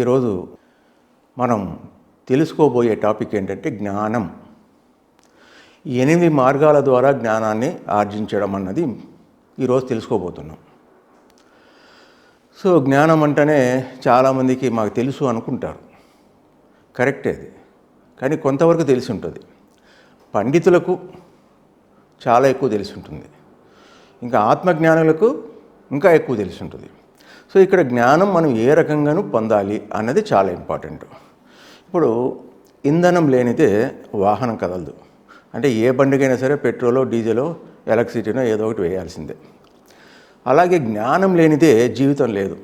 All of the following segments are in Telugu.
ఈరోజు మనం తెలుసుకోబోయే టాపిక్ ఏంటంటే జ్ఞానం. ఎనిమిది మార్గాల ద్వారా జ్ఞానాన్ని ఆర్జించడం అన్నది ఈరోజు తెలుసుకోబోతున్నాం. సో జ్ఞానం అంటేనే చాలామందికి మాకు తెలుసు అనుకుంటారు. కరెక్టే అది. కానీ కొంతవరకు తెలిసి ఉంటుంది పండితులకు చాలా ఎక్కువ తెలిసి ఉంటుంది ఇంకా ఆత్మజ్ఞానులకు ఇంకా ఎక్కువ తెలిసి ఉంటుంది సో ఇక్కడ జ్ఞానం మనం ఏ రకంగానూ పొందాలి అన్నది చాలా ఇంపార్టెంట్. ఇప్పుడు ఇంధనం లేనిదే వాహనం కదలదు. అంటే ఏ బండికైనా సరే పెట్రోలో డీజిలో ఎలక్ట్రిసిటీనో ఏదో ఒకటి వేయాల్సిందే. అలాగే జ్ఞానం లేనిదే జీవితం లేదు.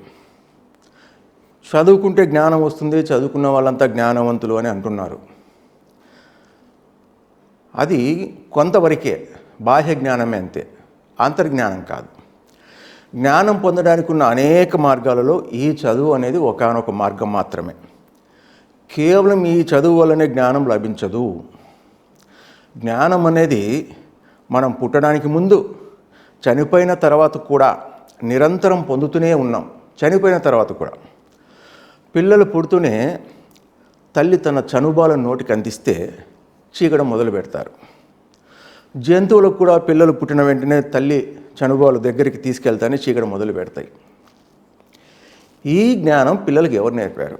చదువుకుంటే జ్ఞానం వస్తుంది చదువుకున్న వాళ్ళంతా జ్ఞానవంతులు అని అంటున్నారు. అది కొంతవరకే బాహ్య జ్ఞానమే అంతే అంతర్జ్ఞానం కాదు. జ్ఞానం పొందడానికి ఉన్న అనేక మార్గాలలో ఈ చదువు అనేది ఒకానొక మార్గం మాత్రమే. కేవలం ఈ చదువు వల్లనే జ్ఞానం లభించదు. జ్ఞానం అనేది మనం పుట్టడానికి ముందు చనిపోయిన తర్వాత కూడా నిరంతరం పొందుతూనే ఉన్నాం. చనిపోయిన తర్వాత కూడా. పిల్లలు పుడుతూనే తల్లి తన చనుబాలను నోటికి అందిస్తే చీకడం మొదలు పెడతారు జంతువులకు కూడా పిల్లలు పుట్టిన వెంటనే తల్లి చనుబాలు దగ్గరికి తీసుకెళ్తానే చీకటి మొదలు పెడతాయి. ఈ జ్ఞానం పిల్లలకి ఎవరు నేర్పారు?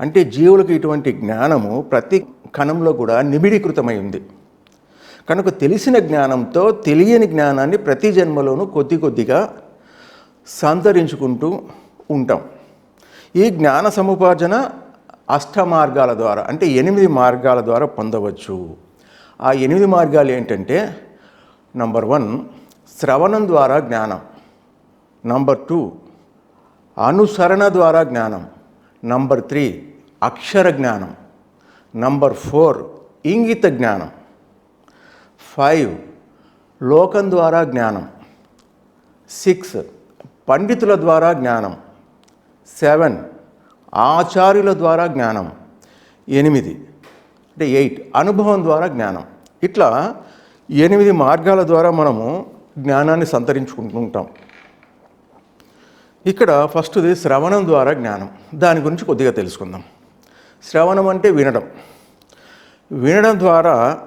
అంటే జీవులకు ఇటువంటి జ్ఞానము ప్రతి కణంలో కూడా నిబిడీకృతమై ఉంది. కనుక తెలిసిన జ్ఞానంతో తెలియని జ్ఞానాన్ని ప్రతి జన్మలోనూ కొద్ది కొద్దిగా సంతరించుకుంటూ ఉంటాం. ఈ జ్ఞాన సముపార్జన అష్ట మార్గాల ద్వారా అంటే ఎనిమిది మార్గాల ద్వారా పొందవచ్చు. ఆ ఎనిమిది మార్గాలు ఏంటంటే నంబర్ వన్ శ్రవణం ద్వారా జ్ఞానం. నంబర్ టూ అనుసరణ ద్వారా జ్ఞానం. నంబర్ త్రీ అక్షర జ్ఞానం. నంబర్ ఫోర్ ఇంగిత జ్ఞానం. ఫైవ్ లోకం ద్వారా జ్ఞానం. సిక్స్ పండితుల ద్వారా జ్ఞానం. సెవెన్ ఆచార్యుల ద్వారా జ్ఞానం. ఎనిమిది అంటే ఎయిట్ అనుభవం ద్వారా జ్ఞానం. ఇట్లా ఎనిమిది మార్గాల ద్వారా మనము జ్ఞానాన్ని సంతరించుకుంటూ ఉంటాం ఇక్కడ ఫస్ట్ది శ్రవణం ద్వారా జ్ఞానం. దాని గురించి కొద్దిగా తెలుసుకుందాం. శ్రవణం అంటే వినడం. వినడం ద్వారా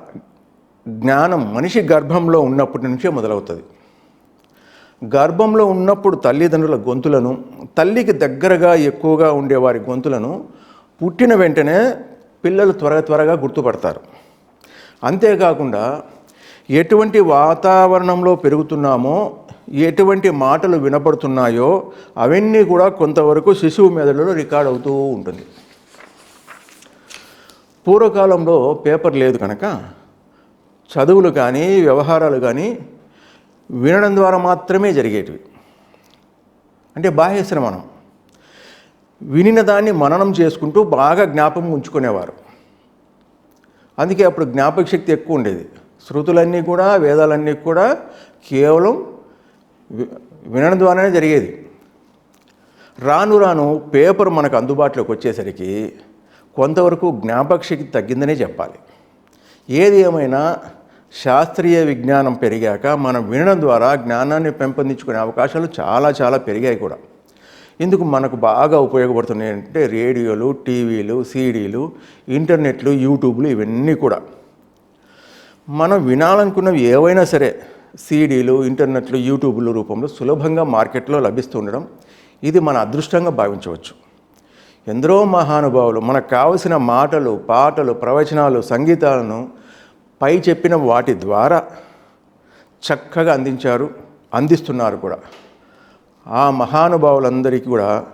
జ్ఞానం మనిషి గర్భంలో ఉన్నప్పటి నుంచే మొదలవుతుంది. గర్భంలో ఉన్నప్పుడు తల్లిదండ్రుల గొంతులను తల్లికి దగ్గరగా ఎక్కువగా ఉండేవారి గొంతులను పుట్టిన వెంటనే పిల్లలు త్వరగా త్వరగా గుర్తుపడతారు. అంతేకాకుండా ఎటువంటి వాతావరణంలో పెరుగుతున్నామో ఎటువంటి మాటలు వినపడుతున్నాయో అవన్నీ కూడా కొంతవరకు శిశువు మెదడులో రికార్డ్ అవుతూ ఉంటుంది. పూర్వకాలంలో పేపర్ లేదు కనుక చదువులు కానీ వ్యవహారాలు కానీ వినడం ద్వారా మాత్రమే జరిగేటివి. అంటే బాహ్య వినిన దాన్ని మననం చేసుకుంటూ బాగా జ్ఞాపకం ఉంచుకునేవారు. అందుకే అప్పుడు జ్ఞాపక శక్తి ఎక్కువ ఉండేది. శృతులన్నీ కూడా వేదాలన్నీ కూడా కేవలం వి- వినడం ద్వారానే జరిగేది. రాను రాను పేపర్ మనకు అందుబాటులోకి వచ్చేసరికి కొంతవరకు జ్ఞాపక శక్తి తగ్గిందనే చెప్పాలి. ఏది ఏమైనా శాస్త్రీయ విజ్ఞానం పెరిగాక మనం వినడం ద్వారా జ్ఞానాన్ని పెంపొందించుకునే అవకాశాలు చాలా చాలా పెరిగాయి కూడా. ఇందుకు మనకు బాగా ఉపయోగపడుతున్నాయి అంటే రేడియోలు టీవీలు సీడీలు ఇంటర్నెట్లు యూట్యూబ్లు ఇవన్నీ కూడా. మనం వినాలనుకున్నవి ఏవైనా సరే సీడీలు ఇంటర్నెట్లు యూట్యూబ్లు రూపంలో సులభంగా మార్కెట్లో లభిస్తుండడం ఇది మన అదృష్టంగా భావించవచ్చు. ఎందరో మహానుభావులు మనకు కావలసిన మాటలు పాటలు ప్రవచనాలు సంగీతాలను పై చెప్పిన వాటి ద్వారా చక్కగా అందించారు అందిస్తున్నారు కూడా. ఆ మహానుభావులందరికీ కూడా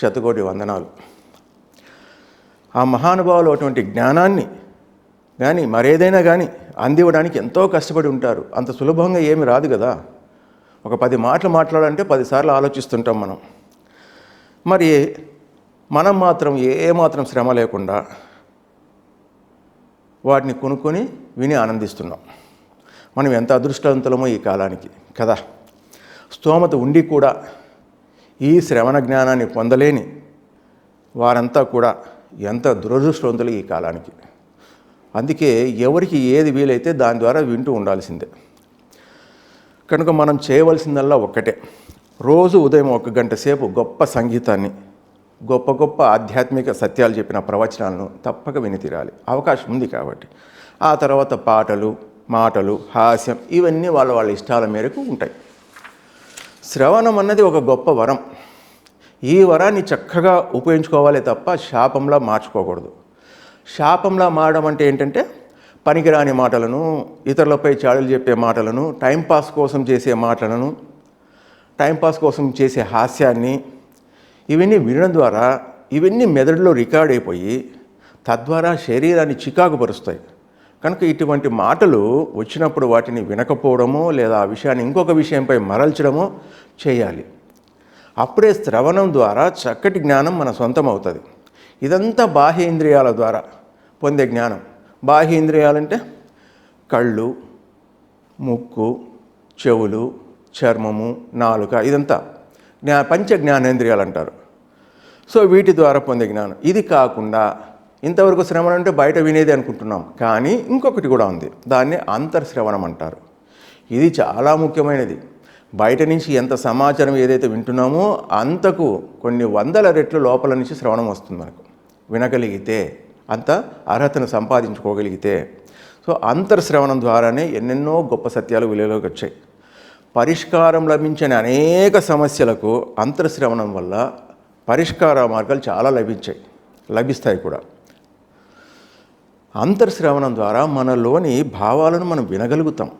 శతకోటి వందనాలు. ఆ మహానుభావులు అటువంటి జ్ఞానాన్ని కానీ మరేదైనా కానీ అందివ్వడానికి ఎంతో కష్టపడి ఉంటారు. అంత సులభంగా ఏమి రాదు కదా. ఒక పది మాటలు మాట్లాడాలంటే పదిసార్లు ఆలోచిస్తుంటాం మనం. మరి మనం మాత్రం ఏమాత్రం శ్రమ లేకుండా వాటిని కొనుక్కొని విని ఆనందిస్తున్నాం. మనం ఎంత అదృష్టవంతులమో ఈ కాలానికి. కదా. స్తోమత ఉండి కూడా ఈ శ్రవణ జ్ఞానాన్ని పొందలేని వారంతా కూడా ఎంత దురదృష్టవంతులు ఈ కాలానికి. అందుకే ఎవరికి ఏది వీలైతే దాని ద్వారా వింటూ ఉండాల్సిందే. కనుక మనం చేయవలసిందల్లా ఒక్కటే. రోజు ఉదయం ఒక గంట సేపు గొప్ప సంగీతాన్ని గొప్ప గొప్ప ఆధ్యాత్మిక సత్యాలు చెప్పిన ప్రవచనాలను తప్పక విని తీరాలి. అవకాశం ఉంది కాబట్టి. ఆ తర్వాత పాటలు మాటలు హాస్యం ఇవన్నీ వాళ్ళ వాళ్ళ ఇష్టాల మేరకు ఉంటాయి. శ్రవణం అన్నది ఒక గొప్ప వరం. ఈ వరాన్ని చక్కగా ఉపయోగించుకోవాలి తప్ప శాపంలా మార్చుకోకూడదు. శాపంలా మారడం అంటే ఏంటంటే పనికిరాని మాటలను ఇతరులపై చాడులు చెప్పే మాటలను టైంపాస్ కోసం చేసే మాటలను టైంపాస్ కోసం చేసే హాస్యాన్ని ఇవన్నీ వినడం ద్వారా ఇవన్నీ మెదడులో రికార్డ్ అయిపోయి తద్వారా శరీరాన్ని చికాకుపరుస్తాయి. కనుక ఇటువంటి మాటలు వచ్చినప్పుడు వాటిని వినకపోవడమో లేదా ఆ విషయాన్ని ఇంకొక విషయంపై మరల్చడమో చేయాలి. అప్పుడే శ్రవణం ద్వారా చక్కటి జ్ఞానం మన సొంతం అవుతుంది ఇదంతా బాహ్య ఇంద్రియాల ద్వారా పొందే జ్ఞానం. బాహ్య ఇంద్రియాలంటే కళ్ళు ముక్కు చెవులు చర్మము నాలుక ఇదంతా జ్ఞా పంచ జ్ఞానేంద్రియాలు అంటారు సో వీటి ద్వారా పొందే జ్ఞానం. ఇది కాకుండా ఇంతవరకు శ్రవణం అంటే బయట వినేది అనుకుంటున్నాం. కానీ ఇంకొకటి కూడా ఉంది. దాన్ని అంతర్శ్రవణం అంటారు. ఇది చాలా ముఖ్యమైనది. బయట నుంచి ఎంత సమాచారం ఏదైతే వింటున్నామో అంతకు కొన్ని వందల రెట్లు లోపల నుంచి శ్రవణం వస్తుంది మనకు. వినగలిగితే అంత అర్హతను సంపాదించుకోగలిగితే. సో అంతర్శ్రవణం ద్వారానే ఎన్నెన్నో గొప్ప సత్యాలు వెలుగులోకి వచ్చాయి. పరిష్కారం లభించని అనేక సమస్యలకు అంతర్శ్రవణం వల్ల పరిష్కార మార్గాలు చాలా లభించాయి. లభిస్తాయి కూడా. అంతర్శ్రవణం ద్వారా మనలోని భావాలను మనం వినగలుగుతాం.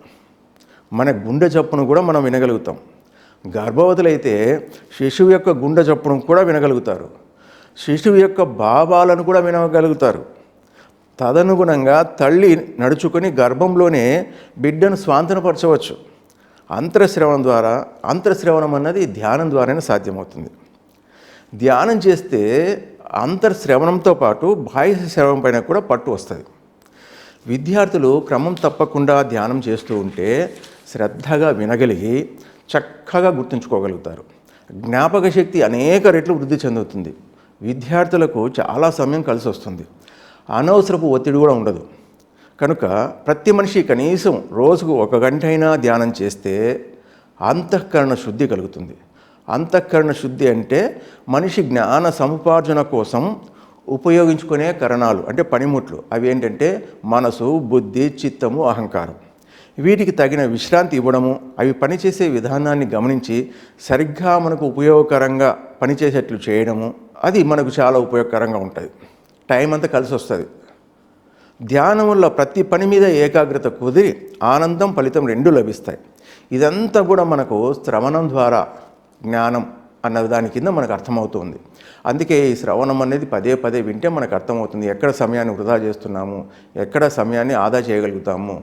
మన గుండె చప్పును కూడా మనం వినగలుగుతాం. గర్భవతులైతే శిశువు యొక్క గుండె చప్పును కూడా వినగలుగుతారు. శిశువు యొక్క భావాలను కూడా వినగలుగుతారు. తదనుగుణంగా తల్లి నడుచుకొని గర్భంలోనే బిడ్డను స్వాంతనపరచవచ్చు. అంతరశ్రవణం ద్వారా అంతరశ్రవణం అన్నది ధ్యానం ద్వారానే సాధ్యమవుతుంది. ధ్యానం చేస్తే అంతర్శ్రవణంతో పాటు బాహ్య శ్రవణం పైన కూడా పట్టు వస్తుంది. విద్యార్థులు క్రమం తప్పకుండా ధ్యానం చేస్తూ ఉంటే శ్రద్ధగా వినగలిగి చక్కగా గుర్తుంచుకోగలుగుతారు. జ్ఞాపక శక్తి అనేక రెట్లు వృద్ధి చెందుతుంది. విద్యార్థులకు చాలా సమయం కలిసి వస్తుంది. అనవసరపు ఒత్తిడి కూడా ఉండదు. కనుక ప్రతి మనిషి కనీసం రోజుకు ఒక గంట అయినా ధ్యానం చేస్తే అంతఃకరణ శుద్ధి కలుగుతుంది. అంతఃకరణ శుద్ధి అంటే మనిషి జ్ఞాన సముపార్జన కోసం ఉపయోగించుకునే కరణాలు అంటే పనిముట్లు. అవి ఏంటంటే మనసు బుద్ధి చిత్తము అహంకారం. వీటికి తగిన విశ్రాంతి ఇవ్వడము అవి పనిచేసే విధానాన్ని గమనించి సరిగ్గా మనకు ఉపయోగకరంగా పనిచేసేట్లు చేయడము అది మనకు చాలా ఉపయోగకరంగా ఉంటుంది. టైం అంతా కలిసి వస్తుంది. ధ్యానం వల్ల ప్రతి పని మీద ఏకాగ్రత కుదిరి ఆనందం ఫలితం రెండు లభిస్తాయి. ఇదంతా కూడా మనకు శ్రవణం ద్వారా జ్ఞానం అన్న దాని కింద మనకు అర్థమవుతుంది. అందుకే ఈ శ్రవణం అనేది పదే పదే వింటే మనకు అర్థమవుతుంది. ఎక్కడ సమయాన్ని వృధా చేస్తున్నాము? ఎక్కడ సమయాన్ని ఆదా చేయగలుగుతాము?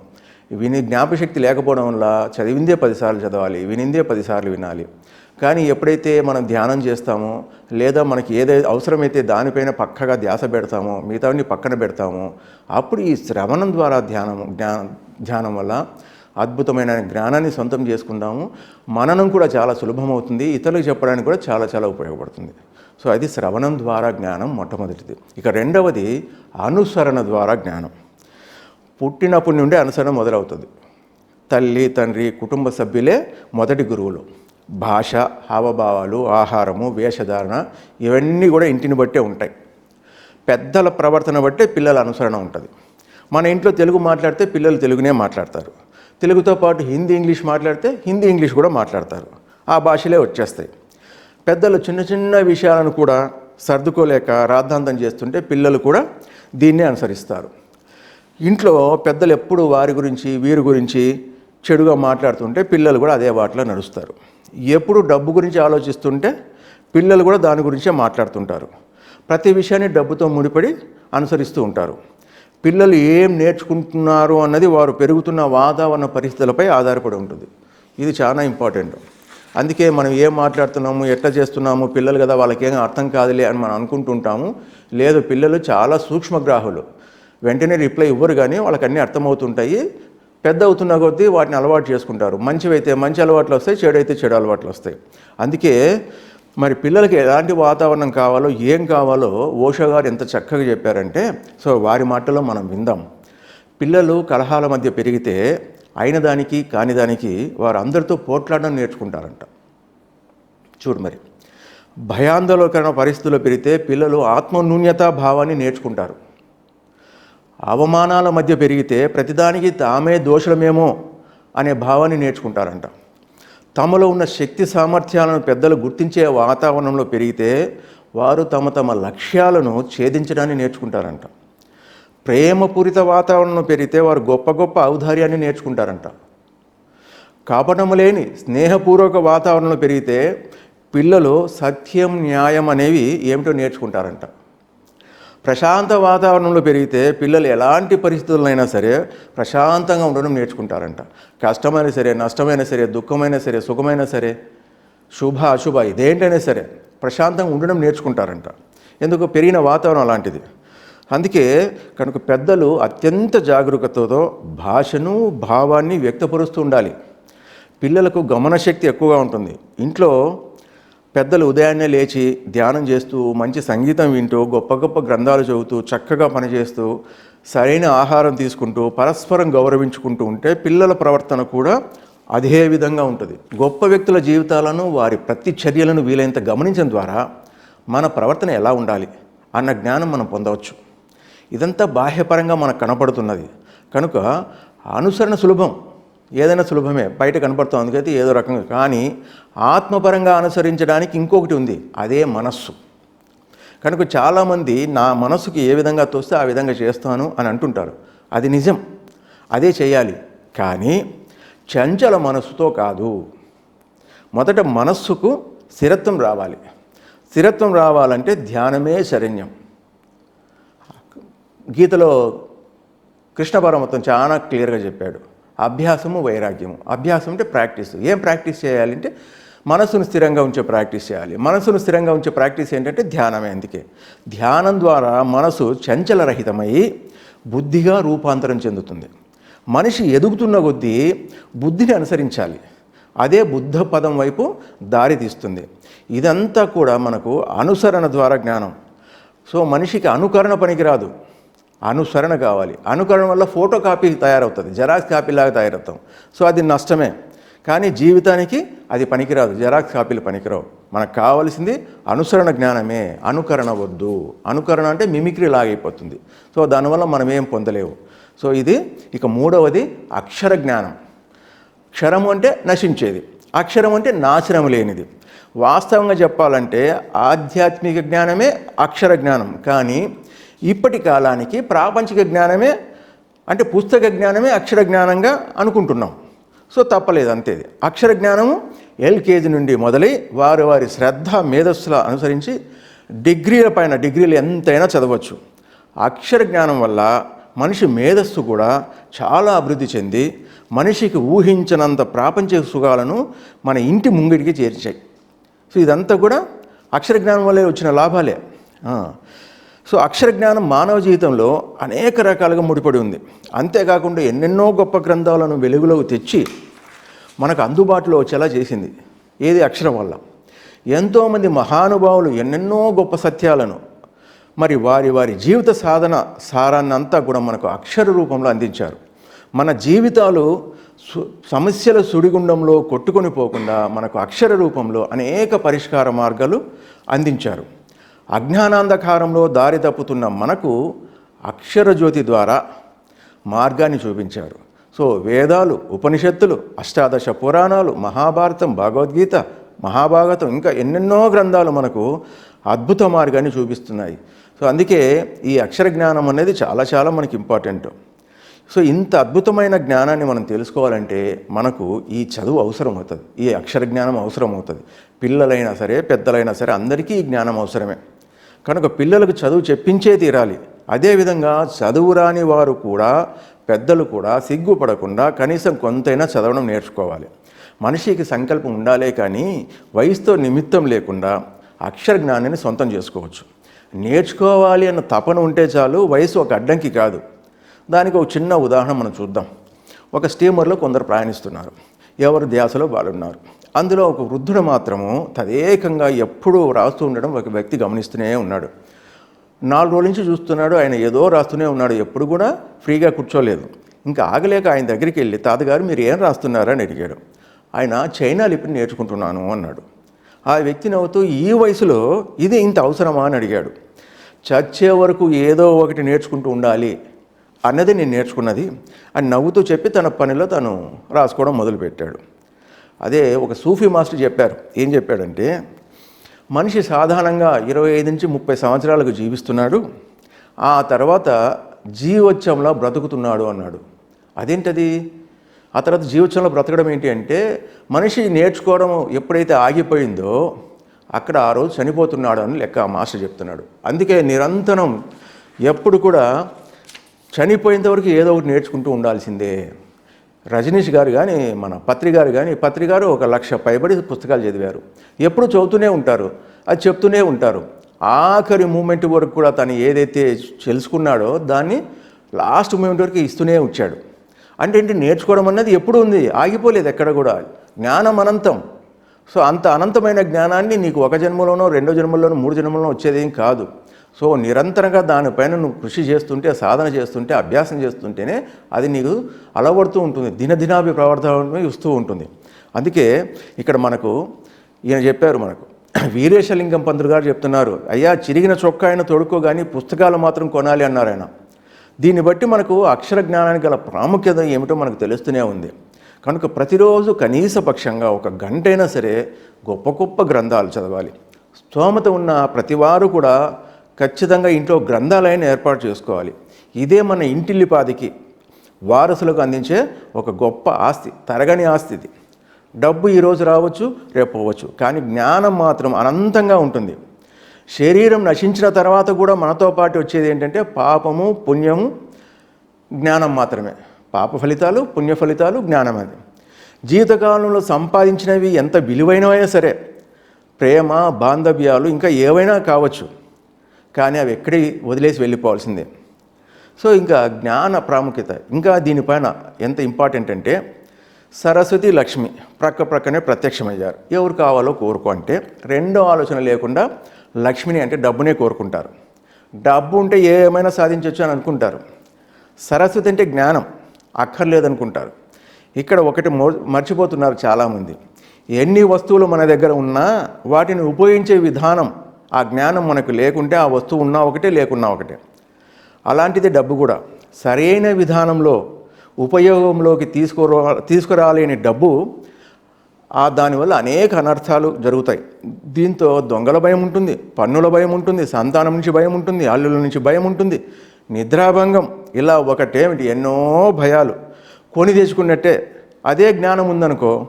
విని జ్ఞాపశక్తి లేకపోవడం వల్ల చదివిందే పదిసార్లు చదవాలి వినిందే పదిసార్లు వినాలి. కానీ ఎప్పుడైతే మనం ధ్యానం చేస్తామో లేదా మనకి ఏదైతే అవసరమైతే దానిపైన పక్కగా ధ్యాస పెడతామో మిగతావన్నీ పక్కన పెడతామో అప్పుడు ఈ శ్రవణం ద్వారా ధ్యానం జ్ఞానం ధ్యానం వల్ల అద్భుతమైన జ్ఞానాన్ని సొంతం చేసుకుంటాము మననం కూడా చాలా సులభమవుతుంది. ఇతరులకు చెప్పడానికి కూడా చాలా చాలా ఉపయోగపడుతుంది. సో అది శ్రవణం ద్వారా జ్ఞానం మొట్టమొదటిది. ఇక రెండవది అనుసరణ ద్వారా జ్ఞానం. పుట్టినప్పటి నుండే అనుసరణ మొదలవుతుంది. తల్లి తండ్రి కుటుంబ సభ్యులే మొదటి గురువులు. భాష హావభావాలు ఆహారము వేషధారణ ఇవన్నీ కూడా ఇంటిని బట్టే ఉంటాయి. పెద్దల ప్రవర్తన బట్టే పిల్లల అనుసరణ ఉంటుంది. మన ఇంట్లో తెలుగు మాట్లాడితే పిల్లలు తెలుగునే మాట్లాడతారు. తెలుగుతో పాటు హిందీ ఇంగ్లీష్ మాట్లాడితే హిందీ ఇంగ్లీష్ కూడా మాట్లాడతారు. ఆ భాషలే వచ్చేస్తాయి. పెద్దలు చిన్న చిన్న విషయాలను కూడా సర్దుకోలేక రాద్ధాంతం చేస్తుంటే పిల్లలు కూడా దీన్నే అనుసరిస్తారు. ఇంట్లో పెద్దలు ఎప్పుడు వారి గురించి వీరి గురించి చెడుగా మాట్లాడుతుంటే పిల్లలు కూడా అదే వాటిలో నడుస్తారు. ఎప్పుడు డబ్బు గురించి ఆలోచిస్తుంటే పిల్లలు కూడా దాని గురించే మాట్లాడుతుంటారు. ప్రతి విషయాన్ని డబ్బుతో ముడిపడి అనుసరిస్తూ ఉంటారు. పిల్లలు ఏం నేర్చుకుంటున్నారు అన్నది వారు పెరుగుతున్న వాతావరణ పరిస్థితులపై ఆధారపడి ఉంటుంది. ఇది చాలా ఇంపార్టెంట్. అందుకే మనం ఏం మాట్లాడుతున్నాము ఎట్లా చేస్తున్నాము పిల్లలు కదా వాళ్ళకేం అర్థం కాదులే అని మనం అనుకుంటుంటాము. లేదు పిల్లలు చాలా సూక్ష్మగ్రాహులు. వెంటనే రిప్లై ఇవ్వరు కానీ వాళ్ళకి అన్నీ అర్థమవుతుంటాయి. పెద్ద అవుతున్న కొద్దీ వాటిని అలవాటు చేసుకుంటారు. మంచివైతే మంచి అలవాట్లు వస్తాయి చెడైతే చెడు అలవాట్లు వస్తాయి. అందుకే మరి పిల్లలకి ఎలాంటి వాతావరణం కావాలో ఏం కావాలో ఓషో గారు ఎంత చక్కగా చెప్పారంటే సో వారి మాటలో మనం విందాం. పిల్లలు కలహాల మధ్య పెరిగితే అయిన దానికి కాని దానికి వారు అందరితో పోట్లాడడం నేర్చుకుంటారంట. చూడు మరి. భయాందోళకరణ పరిస్థితుల్లో పెరిగితే పిల్లలు ఆత్మన్యూన్యతా భావాన్ని నేర్చుకుంటారు. అవమానాల మధ్య పెరిగితే ప్రతిదానికి తామే దోషులమేమో అనే భావాన్ని నేర్చుకుంటారంట. తమలో ఉన్న శక్తి సామర్థ్యాలను పెద్దలు గుర్తించే వాతావరణంలో పెరిగితే వారు తమ తమ లక్ష్యాలను ఛేదించడాన్ని నేర్చుకుంటారంట. ప్రేమపూరిత వాతావరణంలో పెరిగితే వారు గొప్ప గొప్ప ఔదార్యాన్ని నేర్చుకుంటారంట. కపటము లేని స్నేహపూర్వక వాతావరణంలో పెరిగితే పిల్లలు సత్యం న్యాయం అనేవి ఏమిటో నేర్చుకుంటారంట. ప్రశాంత వాతావరణంలో పెరిగితే పిల్లలు ఎలాంటి పరిస్థితులైనా సరే ప్రశాంతంగా ఉండడం నేర్చుకుంటారంట. కష్టమైనా సరే నష్టమైనా సరే దుఃఖమైనా సరే సుఖమైనా సరే శుభ అశుభ ఇదేంటైనా సరే ప్రశాంతంగా ఉండడం నేర్చుకుంటారంట. ఎందుకు? పెరిగిన వాతావరణం అలాంటిది. అందుకే కనుక పెద్దలు అత్యంత జాగరూకతతో భాషను భావాన్ని వ్యక్తపరుస్తూ ఉండాలి. పిల్లలకు గమనశక్తి ఎక్కువగా ఉంటుంది. ఇంట్లో పెద్దలు ఉదయాన్నే లేచి ధ్యానం చేస్తూ మంచి సంగీతం వింటూ గొప్ప గొప్ప గ్రంథాలు చదువుతూ చక్కగా పనిచేస్తూ సరైన ఆహారం తీసుకుంటూ పరస్పరం గౌరవించుకుంటూ ఉంటే పిల్లల ప్రవర్తన కూడా అదే విధంగా ఉంటుంది. గొప్ప వ్యక్తుల జీవితాలను వారి ప్రతి చర్యలను వీలైనంత గమనించడం ద్వారా మన ప్రవర్తన ఎలా ఉండాలి అన్న జ్ఞానం మనం పొందవచ్చు. ఇదంతా బాహ్యపరంగా మనకు కనపడుతున్నది. కనుక అనుసరణ సులభం. ఏదైనా సులభమే బయట కనపడుతుంది అందుకైతే ఏదో రకంగా. కానీ ఆత్మపరంగా అనుసరించడానికి ఇంకొకటి ఉంది అదే మనస్సు. కనుక చాలామంది నా మనసుకి ఏ విధంగా తోస్తే ఆ విధంగా చేస్తాను అని అంటుంటారు. అది నిజం అదే చేయాలి. కానీ చంచల మనస్సుతో కాదు. మొదట మనస్సుకు స్థిరత్వం రావాలి. స్థిరత్వం రావాలంటే ధ్యానమే శరణ్యం. గీతలో కృష్ణ పరమత్వం చాలా క్లియర్గా చెప్పాడు. అభ్యాసము వైరాగ్యము. అభ్యాసం అంటే ప్రాక్టీస్. ఏం ప్రాక్టీస్ చేయాలంటే మనసును స్థిరంగా ఉంచే ప్రాక్టీస్ చేయాలి. మనసును స్థిరంగా ఉంచే ప్రాక్టీస్ ఏంటంటే ధ్యానమే అందుకే. ధ్యానం ద్వారా మనసు చంచలరహితమై బుద్ధిగా రూపాంతరం చెందుతుంది. మనిషి ఎదుగుతున్న కొద్దీ బుద్ధిని అనుసరించాలి. అదే బుద్ధ పదం వైపు దారి తీస్తుంది. ఇదంతా కూడా మనకు అనుసరణ ద్వారా జ్ఞానం. సో మనిషికి అనుకరణ పనికిరాదు. అనుసరణ కావాలి. అనుకరణ వల్ల ఫోటో కాపీ తయారవుతుంది జెరాక్స్ కాపీలాగా తయారవుతాం. సో అది నష్టమే. కానీ జీవితానికి అది పనికిరాదు. జెరాక్స్ కాపీలు పనికిరావు. మనకు కావాల్సింది అనుసరణ జ్ఞానమే. అనుకరణ వద్దు. అనుకరణ అంటే మిమిక్రీ లాగైపోతుంది సో దానివల్ల మనం ఏం పొందలేవు. సో ఇది ఇక మూడవది అక్షర జ్ఞానం. క్షరము అంటే నశించేది. అక్షరం అంటే నాశనం లేనిది. వాస్తవంగా చెప్పాలంటే ఆధ్యాత్మిక జ్ఞానమే అక్షర జ్ఞానం. కానీ ఇప్పటి కాలానికి ప్రాపంచిక జ్ఞానమే అంటే పుస్తక జ్ఞానమే అక్షర జ్ఞానంగా అనుకుంటున్నాం. సో తప్పలేదు అంతేది అక్షర జ్ఞానము ఎల్కేజీ నుండి మొదలై వారి వారి శ్రద్ధ మేధస్సుల అనుసరించి డిగ్రీల పైన డిగ్రీలు ఎంతైనా చదవచ్చు. అక్షర జ్ఞానం వల్ల మనిషి మేధస్సు కూడా చాలా అభివృద్ధి చెంది మనిషికి ఊహించినంత ప్రాపంచిక సుఖాలను మన ఇంటి ముంగిటికి చేర్చాయి. సో ఇదంతా కూడా అక్షర జ్ఞానం వల్లే వచ్చిన లాభాలే. సో అక్షర జ్ఞానం మానవ జీవితంలో అనేక రకాలుగా ముడిపడి ఉంది. అంతేకాకుండా ఎన్నెన్నో గొప్ప గ్రంథాలను వెలుగులోకి తెచ్చి మనకు అందుబాటులో వచ్చేలా చేసింది. ఏది అక్షరం వల్ల? ఎంతోమంది మహానుభావులు ఎన్నెన్నో గొప్ప సత్యాలను మరి వారి వారి జీవిత సాధన సారాన్ని అంతా కూడా మనకు అక్షర రూపంలో అందించారు. మన జీవితాలు సమస్యల సుడిగుండంలో కొట్టుకొని పోకుండా మనకు అక్షర రూపంలో అనేక పరిష్కార మార్గాలు అందించారు. అజ్ఞానాంధకారంలో దారి తప్పుతున్న మనకు అక్షరజ్యోతి ద్వారా మార్గాన్ని చూపించారు. సో వేదాలు ఉపనిషత్తులు అష్టాదశ పురాణాలు మహాభారతం భగవద్గీత మహాభారతం ఇంకా ఎన్నెన్నో గ్రంథాలు మనకు అద్భుత మార్గాన్ని చూపిస్తున్నాయి. సో అందుకే ఈ అక్షర జ్ఞానం అనేది చాలా చాలా మనకి ఇంపార్టెంట్. సో ఇంత అద్భుతమైన జ్ఞానాన్ని మనం తెలుసుకోవాలంటే మనకు ఈ చదువు అవసరం అవుతుంది ఈ అక్షర జ్ఞానం అవసరం అవుతుంది పిల్లలైనా సరే పెద్దలైనా సరే అందరికీ ఈ జ్ఞానం అవసరమే. కనుక పిల్లలకు చదువు చెప్పించే తీరాలి. అదేవిధంగా చదువు రాని వారు కూడా పెద్దలు కూడా సిగ్గుపడకుండా కనీసం కొంతైనా చదవడం నేర్చుకోవాలి. మనిషికి సంకల్పం ఉండాలే కానీ వయసుతో నిమిత్తం లేకుండా అక్షర జ్ఞానాన్ని సొంతం చేసుకోవచ్చు. నేర్చుకోవాలి అన్న తపన ఉంటే చాలు వయసు ఒక అడ్డంకి కాదు. దానికి ఒక చిన్న ఉదాహరణ మనం చూద్దాం. ఒక స్టీమర్లో కొందరు ప్రయాణిస్తున్నారు. ఎవరు ధ్యాసలో వాళ్ళున్నారు అందులో ఒక వృద్ధుడు మాత్రము తదేకంగా ఎప్పుడూ రాస్తూ ఉండడం ఒక వ్యక్తి గమనిస్తూనే ఉన్నాడు. నాలుగు రోజుల నుంచి చూస్తున్నాడు ఆయన ఏదో రాస్తూనే ఉన్నాడు ఎప్పుడు కూడా ఫ్రీగా కూర్చోలేదు. ఇంకా ఆగలేక ఆయన దగ్గరికి వెళ్ళి తాతగారు మీరు ఏం రాస్తున్నారని అడిగాడు. ఆయన చైనా లిపిని నేర్చుకుంటున్నాను అన్నాడు. ఆ వ్యక్తి నవ్వుతూ ఈ వయసులో ఇది ఇంత అవసరమా? అని అడిగాడు. చచ్చే వరకు ఏదో ఒకటి నేర్చుకుంటూ ఉండాలి. అన్నది నేను నేర్చుకున్నది అని నవ్వుతూ చెప్పి తన పనిలో తను రాసుకోవడం మొదలుపెట్టాడు. అదే ఒక సూఫీ మాస్టర్ చెప్పారు. ఏం చెప్పాడంటే మనిషి సాధారణంగా ఇరవై ఐదు నుంచి ముప్పై సంవత్సరాలకు జీవిస్తున్నాడు. ఆ తర్వాత జీవోత్సవంలో బ్రతుకుతున్నాడు అన్నాడు. అదేంటది? ఆ తర్వాత జీవోత్సవంలో బ్రతకడం ఏంటి అంటే మనిషి నేర్చుకోవడం ఎప్పుడైతే ఆగిపోయిందో అక్కడ ఆ రోజు చనిపోతున్నాడు అని లెక్క ఆ మాస్టర్ చెప్తున్నాడు. అందుకే నిరంతరం ఎప్పుడు కూడా చనిపోయేంతవరకు ఏదో ఒకటి నేర్చుకుంటూ ఉండాల్సిందే. రజనీష్ గారు కానీ మన పత్రి గారు కానీ పత్రి గారు ఒక లక్ష పైబడి పుస్తకాలు చదివారు. ఎప్పుడు చదువుతూనే ఉంటారు. అది చెప్తూనే ఉంటారు. ఆఖరి మూమెంట్ వరకు కూడా తను ఏదైతే తెలుసుకున్నాడో దాన్ని లాస్ట్ మూమెంట్ వరకు ఇస్తూనే వచ్చాడు అంటే ఏంటి నేర్చుకోవడం అన్నది ఎప్పుడు ఉంది? ఆగిపోలేదు ఎక్కడ కూడా. జ్ఞానం అనంతం. సో అంత అనంతమైన జ్ఞానాన్ని నీకు ఒక జన్మలోనో రెండో జన్మలోనో మూడు జన్మలోనో వచ్చేదేం కాదు. సో నిరంతరంగా దానిపైన నువ్వు కృషి చేస్తుంటే సాధన చేస్తుంటే అభ్యాసం చేస్తుంటేనే అది నీకు అలవడుతూ ఉంటుంది. దినదినాభి ప్రవర్తన ఇస్తూ ఉంటుంది. అందుకే ఇక్కడ మనకు ఈయన చెప్పారు మనకు. వీరేశలింగం పంతులు గారు చెప్తున్నారు అయ్యా చిరిగిన చొక్కా ఆయన తొడుక్కో కానీ పుస్తకాలు మాత్రం కొనాలి అన్నారు ఆయన. దీన్ని బట్టి మనకు అక్షర జ్ఞానానికి గల ప్రాముఖ్యత ఏమిటో మనకు తెలుస్తూనే ఉంది. కనుక ప్రతిరోజు కనీస పక్షంగా ఒక గంటైనా సరే గొప్ప గొప్ప గ్రంథాలు చదవాలి. స్తోమత ఉన్న ప్రతివారు కూడా ఖచ్చితంగా ఇంట్లో గ్రంథాలయాన్ని ఏర్పాటు చేసుకోవాలి. ఇదే మన ఇంటిల్లిపాదికి వారసులకు అందించే ఒక గొప్ప ఆస్తి తరగని ఆస్తి ఇది. డబ్బు ఈరోజు రావచ్చు రేపు పోవచ్చు కానీ జ్ఞానం మాత్రం అనంతంగా ఉంటుంది. శరీరం నశించిన తర్వాత కూడా మనతో పాటు వచ్చేది ఏంటంటే పాపము పుణ్యము జ్ఞానం మాత్రమే. పాప ఫలితాలు పుణ్య ఫలితాలు జ్ఞానం అది. జీవితకాలంలో సంపాదించినవి ఎంత విలువైనవైనా సరే ప్రేమ బాంధవ్యాలు ఇంకా ఏవైనా కావచ్చు కానీ అవి ఎక్కడి వదిలేసి వెళ్ళిపోవాల్సిందే. సో ఇంకా జ్ఞాన ప్రాముఖ్యత ఇంకా దీనిపైన ఎంత ఇంపార్టెంట్ అంటే సరస్వతి లక్ష్మి ప్రక్క ప్రక్కనే ప్రత్యక్షమయ్యారు. ఎవరు కావాలో కోరుకో అంటే రెండో ఆలోచన లేకుండా లక్ష్మిని అంటే డబ్బునే కోరుకుంటారు. డబ్బు ఉంటే ఏమైనా సాధించవచ్చు అని అనుకుంటారు. సరస్వతి అంటే జ్ఞానం. అక్కర్లేదనుకుంటారు. ఇక్కడ ఒకటి మో మర్చిపోతున్నారు చాలామంది. ఎన్ని వస్తువులు మన దగ్గర ఉన్నా వాటిని ఉపయోగించే విధానం ఆ జ్ఞానం మనకు లేకుంటే ఆ వస్తువు ఉన్నా ఒకటే లేకున్నా ఒకటే. అలాంటిది డబ్బు కూడా. సరైన విధానంలో ఉపయోగంలోకి తీసుకురా తీసుకురాలేని డబ్బు ఆ దానివల్ల అనేక అనర్థాలు జరుగుతాయి. దీంతో దొంగల భయం ఉంటుంది పన్నుల భయం ఉంటుంది సంతానం నుంచి భయం ఉంటుంది అల్లుల నుంచి భయం ఉంటుంది నిద్రాభంగం ఇలా ఒకటేమిటి? ఎన్నో భయాలు. కొని తెచ్చుకున్నట్టే. అదే జ్ఞానం ఉందనుకో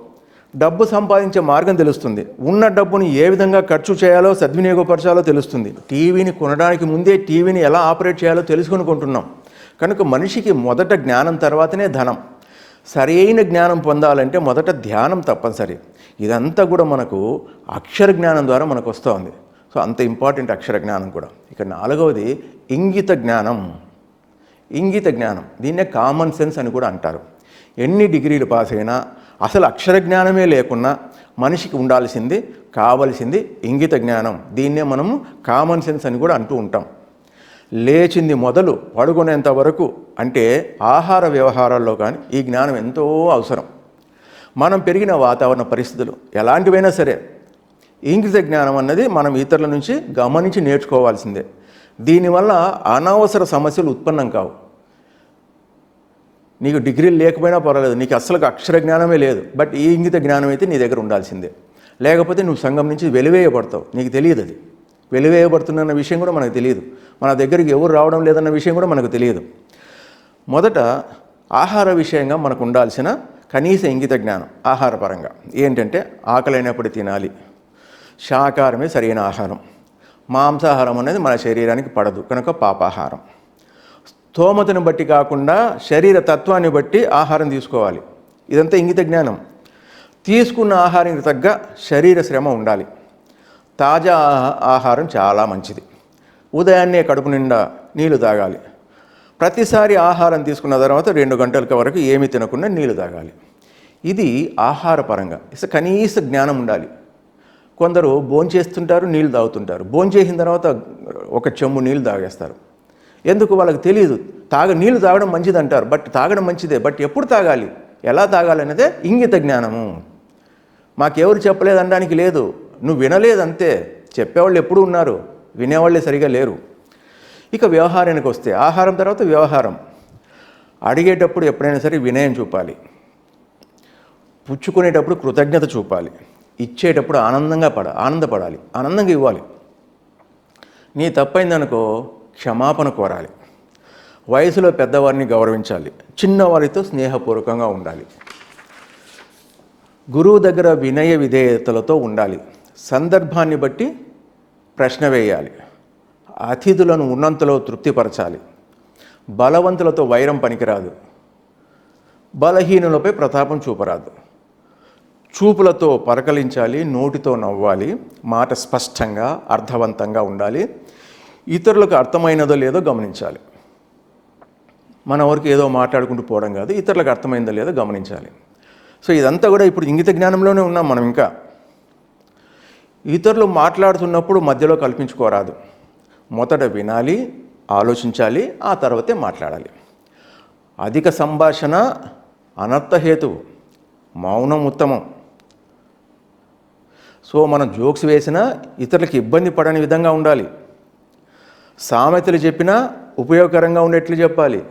డబ్బు సంపాదించే మార్గం తెలుస్తుంది. ఉన్న డబ్బుని ఏ విధంగా ఖర్చు చేయాలో సద్వినియోగపరచాలో తెలుస్తుంది. టీవీని కొనడానికి ముందే టీవీని ఎలా ఆపరేట్ చేయాలో తెలుసుకొని కొంటున్నాం కనుక మనిషికి మొదట జ్ఞానం తర్వాతనే ధనం. సరైన జ్ఞానం పొందాలంటే మొదట ధ్యానం తప్పనిసరి. ఇదంతా కూడా మనకు అక్షర జ్ఞానం ద్వారా మనకు వస్తుంది. సో అంత ఇంపార్టెంట్ అక్షర జ్ఞానం కూడా. ఇక నాలుగవది ఇంగిత జ్ఞానం. ఇంగిత జ్ఞానం. దీన్నే కామన్ సెన్స్ అని కూడా అంటారు. ఎన్ని డిగ్రీలు పాస్ అయినా అసలు అక్షర జ్ఞానమే లేకున్నా మనిషికి ఉండాల్సింది కావలసింది ఇంగిత జ్ఞానం. దీన్నే మనము కామన్ సెన్స్ అని కూడా అంటూ ఉంటాం. లేచింది మొదలు పడుకునేంత వరకు అంటే ఆహార వ్యవహారాల్లో కానీ ఈ జ్ఞానం ఎంతో అవసరం. మనం పెరిగిన వాతావరణ పరిస్థితులు ఎలాంటివైనా సరే ఇంగిత జ్ఞానం అన్నది మనం ఇతరుల నుంచి గమనించి నేర్చుకోవాల్సిందే. దీనివల్ల అనవసర సమస్యలు ఉత్పన్నం కావు. నీకు డిగ్రీలు లేకపోయినా పర్వాలేదు నీకు అసలు అక్షర జ్ఞానమే లేదు బట్ ఈ ఇంగిత జ్ఞానం అయితే నీ దగ్గర ఉండాల్సిందే. లేకపోతే నువ్వు సంఘం నుంచి వెలివేయబడతావు నీకు తెలియదు అది. వెలివేయబడుతున్న విషయం కూడా మనకు తెలియదు. మన దగ్గరికి ఎవరు రావడం లేదన్న విషయం కూడా మనకు తెలియదు. మొదట ఆహార విషయంగా మనకు ఉండాల్సిన కనీస ఇంగిత జ్ఞానం ఆహారపరంగా. ఏంటంటే ఆకలైనప్పుడు తినాలి. శాకాహారమే సరైన ఆహారం. మాంసాహారం అనేది మన శరీరానికి పడదు కనుక పాపాహారం. స్తోమతను బట్టి కాకుండా శరీర తత్వాన్ని బట్టి ఆహారం తీసుకోవాలి. ఇదంతా ఇంగిత జ్ఞానం. తీసుకున్న ఆహారానికి తగ్గ శరీర శ్రమ ఉండాలి. తాజా ఆహా- ఆహారం చాలా మంచిది. ఉదయాన్నే కడుపు నిండా నీళ్ళు తాగాలి. ప్రతిసారి ఆహారం తీసుకున్న తర్వాత రెండు గంటల వరకు ఏమి తినకుండా నీళ్ళు తాగాలి. ఇది ఆహారపరంగా. ఇస కనీస జ్ఞానం ఉండాలి. కొందరు భోంచేస్తుంటారు నీళ్ళు తాగుతుంటారు. భోంచేసిన తర్వాత ఒక చెంబు నీళ్ళు తాగేస్తారు. ఎందుకు? వాళ్ళకి తెలియదు తాగ నీళ్ళు తాగడం మంచిది అంటారు బట్ తాగడం మంచిదే. బట్ ఎప్పుడు తాగాలి? ఎలా తాగాలి అనేదే ఇంగిత జ్ఞానము. మాకెవరు చెప్పలేదు అనడానికి లేదు. నువ్వు వినలేదంతే. చెప్పేవాళ్ళు ఎప్పుడు ఉన్నారు. వినేవాళ్ళే సరిగా లేరు. ఇక వ్యవహారానికి వస్తే ఆహారం తర్వాత వ్యవహారం. అడిగేటప్పుడు ఎప్పుడైనా సరే వినయం చూపాలి. పుచ్చుకునేటప్పుడు కృతజ్ఞత చూపాలి. ఇచ్చేటప్పుడు ఆనందంగా పడ ఆనందపడాలి ఆనందంగా ఇవ్వాలి. నీ తప్పైందనుకో క్షమాపణ కోరాలి. వయసులో పెద్దవారిని గౌరవించాలి. చిన్నవారితో స్నేహపూర్వకంగా ఉండాలి. గురువు దగ్గర వినయ విధేయతలతో ఉండాలి. సందర్భాన్ని బట్టి ప్రశ్న వేయాలి. అతిథులను ఉన్నంతలో తృప్తిపరచాలి. బలవంతులతో వైరం పనికిరాదు. బలహీనులపై ప్రతాపం చూపరాదు. చూపులతో పరకలించాలి నోటితో నవ్వాలి మాట స్పష్టంగా అర్థవంతంగా ఉండాలి. ఇతరులకు అర్థమైనదో లేదో గమనించాలి. మన వరకు ఏదో మాట్లాడుకుంటూ పోవడం కాదు ఇతరులకు అర్థమైందో లేదో గమనించాలి. సో ఇదంతా కూడా ఇప్పుడు ఇంగిత జ్ఞానంలోనే ఉన్నాం మనం ఇంకా. ఇతరులు మాట్లాడుతున్నప్పుడు మధ్యలో కల్పించుకోరాదు. మొదట వినాలి ఆలోచించాలి ఆ తర్వాతే మాట్లాడాలి. అధిక సంభాషణ అనర్థహేతువు మౌనం ఉత్తమం. సో మనం జోక్స్ వేసినా ఇతరులకు ఇబ్బంది పడని విధంగా ఉండాలి. సామెతలు చెప్పినా ఉపయోగకరంగా ఉండేట్లు చెప్పాలి.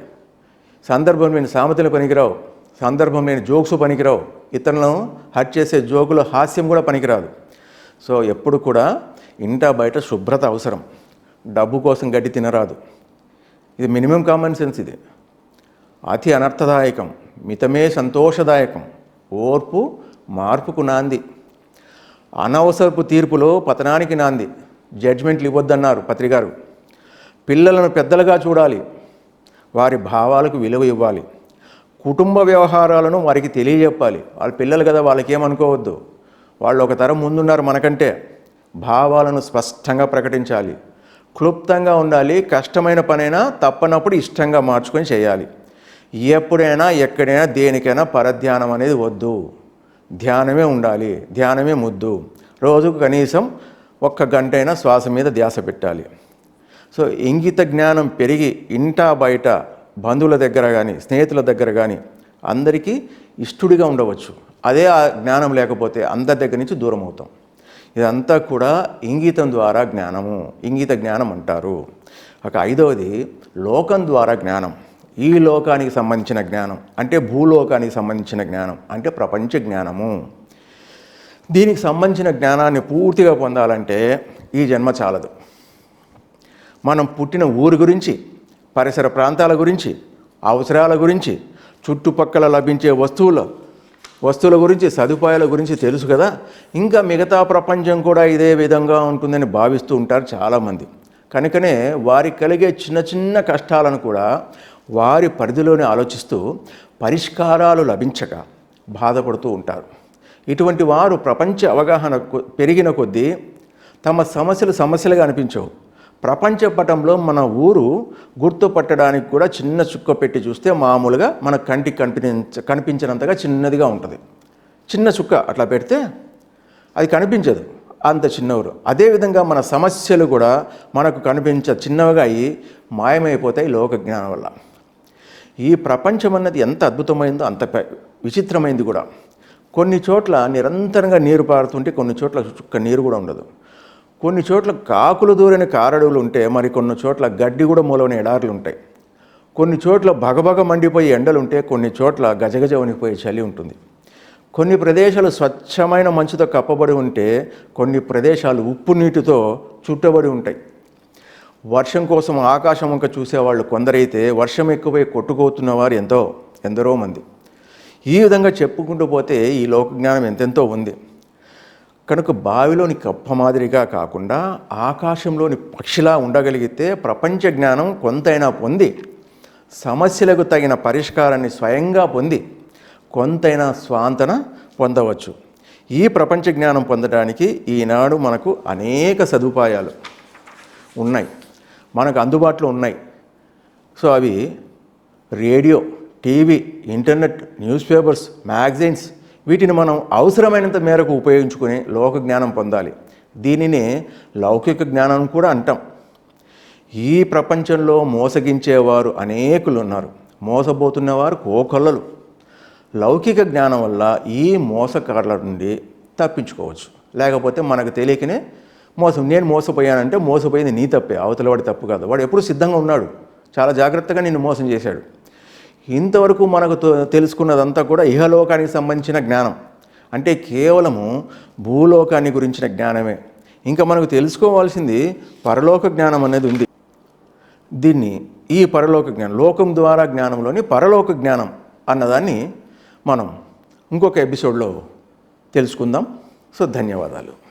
సందర్భం లేని సామెతలు పనికిరావు. సందర్భం లేని జోక్స్ పనికిరావు. ఇతరులను హట్ చేసే జోకులు హాస్యం కూడా పనికిరాదు. సో ఎప్పుడు కూడా ఇంట బయట శుభ్రత అవసరం. డబ్బు కోసం గడ్డి తినరాదు. ఇది మినిమం కామన్ సెన్స్ ఇది. అతి అనర్థదాయకం మితమే సంతోషదాయకం ఓర్పు మార్పుకు నాంది. అనవసరపు తీర్పులో పతనానికి నాంది. జడ్జ్మెంట్లు ఇవ్వద్దన్నారు పత్రికారు. పిల్లలను పెద్దలుగా చూడాలి. వారి భావాలకు విలువ ఇవ్వాలి. కుటుంబ వ్యవహారాలను వారికి తెలియజెప్పాలి. వాళ్ళ పిల్లలు కదా వాళ్ళకి ఏమనుకోవద్దు వాళ్ళు ఒక తరం ముందున్నారు మనకంటే. భావాలను స్పష్టంగా ప్రకటించాలి. క్లుప్తంగా ఉండాలి. కష్టమైన పనైనా తప్పనప్పుడు ఇష్టంగా మార్చుకొని చేయాలి. ఎప్పుడైనా ఎక్కడైనా దేనికైనా పరధ్యానం అనేది వద్దు. ధ్యానమే ఉండాలి ధ్యానమే ముద్దు. రోజుకు కనీసం ఒక్క గంటైనా శ్వాస మీద ధ్యాస పెట్టాలి. సో ఇంగిత జ్ఞానం పెరిగి ఇంటా బయట బంధువుల దగ్గర కానీ స్నేహితుల దగ్గర కానీ అందరికీ ఇష్టడిగా ఉండవచ్చు. అదే ఆ జ్ఞానం లేకపోతే అందరి దగ్గర నుంచి దూరం అవుతాం. ఇదంతా కూడా ఇంగితం ద్వారా జ్ఞానము ఇంగిత జ్ఞానం అంటారు. ఒక ఐదవది లోకం ద్వారా జ్ఞానం. ఈ లోకానికి సంబంధించిన జ్ఞానం అంటే భూలోకానికి సంబంధించిన జ్ఞానం అంటే ప్రపంచ జ్ఞానము. దీనికి సంబంధించిన జ్ఞానాన్ని పూర్తిగా పొందాలంటే ఈ జన్మ చాలదు. మనం పుట్టిన ఊరు గురించి పరిసర ప్రాంతాల గురించి అవసరాల గురించి చుట్టుపక్కల లభించే వస్తువుల వస్తువుల గురించి సదుపాయాల గురించి తెలుసు కదా? ఇంకా మిగతా ప్రపంచం కూడా ఇదే విధంగా ఉంటుందని భావిస్తూ ఉంటారు చాలామంది. కనుకనే వారికి కలిగే చిన్న చిన్న కష్టాలను కూడా వారి పరిధిలోనే ఆలోచిస్తూ పరిష్కారాలు లభించక బాధపడుతూ ఉంటారు. ఇటువంటి వారు ప్రపంచ అవగాహన పెరిగిన కొద్దీ తమ సమస్యలు సమస్యలుగా అనిపించవు. ప్రపంచ పటంలో మన ఊరు గుర్తుపట్టడానికి కూడా చిన్న చుక్క పెట్టి చూస్తే మామూలుగా మన కంటికి కనిపించ కనిపించినంతగా చిన్నదిగా ఉంటుంది. చిన్న చుక్క అట్లా పెడితే అది కనిపించదు. అంత చిన్నవారు. అదేవిధంగా మన సమస్యలు కూడా మనకు కనిపించ చిన్నవిగా అయ్యి మాయమైపోతాయి లోక జ్ఞానం వల్ల. ఈ ప్రపంచం అన్నది ఎంత అద్భుతమైందో అంత విచిత్రమైంది కూడా. కొన్ని చోట్ల నిరంతరంగా నీరు పారుతుంటే కొన్ని చోట్ల చుక్క నీరు కూడా ఉండదు. కొన్ని చోట్ల కాకులు దూరని కారడువులు ఉంటే మరి కొన్ని చోట్ల గడ్డి కూడా మూలమైన ఎడారులు ఉంటాయి. కొన్ని చోట్ల భగభగ మండిపోయే ఎండలు ఉంటే కొన్ని చోట్ల గజగజ వణిపోయే చలి ఉంటుంది. కొన్ని ప్రదేశాలు స్వచ్ఛమైన మంచుతో కప్పబడి ఉంటే కొన్ని ప్రదేశాలు ఉప్పు నీటితో చుట్టబడి ఉంటాయి. వర్షం కోసం ఆకాశం వంక చూసేవాళ్ళు కొందరైతే వర్షం ఎక్కువై కొట్టుకోతున్న వారు ఎంతో ఎందరో మంది. ఈ విధంగా చెప్పుకుంటూ పోతే ఈ లోక జ్ఞానం ఎంతెంతో ఉంది. కనుక బావిలోని కప్ప మాదిరిగా కాకుండా ఆకాశంలోని పక్షిలా ఉండగలిగితే ప్రపంచ జ్ఞానం కొంతైనా పొంది సమస్యలకు తగిన పరిష్కారాన్ని స్వయంగా పొంది కొంతైనా స్వాంతన పొందవచ్చు. ఈ ప్రపంచ జ్ఞానం పొందడానికి ఈనాడు మనకు అనేక సదుపాయాలు ఉన్నాయి. మనకు అందుబాటులో ఉన్నాయి. సో అవి radio TV internet news papers magazines వీటిని మనం అవసరమైనంత మేరకు ఉపయోగించుకుని లోక జ్ఞానం పొందాలి. దీనిని లౌకిక జ్ఞానం కూడా అంటాం. ఈ ప్రపంచంలో మోసగించేవారు అనేకులు ఉన్నారు. మోసపోతున్నవారు కోకొల్లలు. లౌకిక జ్ఞానం వల్ల ఈ మోసకారుల నుండి తప్పించుకోవచ్చు. లేకపోతే మనకు తెలియకనే మోసం నేను మోసపోయానంటే మోసపోయింది నీ తప్పే అవతల వాడి తప్పు కాదు. వాడు ఎప్పుడు సిద్ధంగా ఉన్నాడు. చాలా జాగ్రత్తగా నిన్ను మోసం చేశాడు. ఇంతవరకు మనకు తెలుసుకున్నదంతా కూడా ఇహలోకానికి సంబంధించిన జ్ఞానం. అంటే కేవలము భూలోకాన్ని గురించిన జ్ఞానమే. ఇంకా మనకు తెలుసుకోవాల్సింది పరలోక జ్ఞానం అనేది ఉంది. దీన్ని ఈ పరలోక జ్ఞానం లోకం ద్వారా జ్ఞానంలోని పరలోక జ్ఞానం అన్నదాన్ని మనం ఇంకొక ఎపిసోడ్లో తెలుసుకుందాం. సో ధన్యవాదాలు.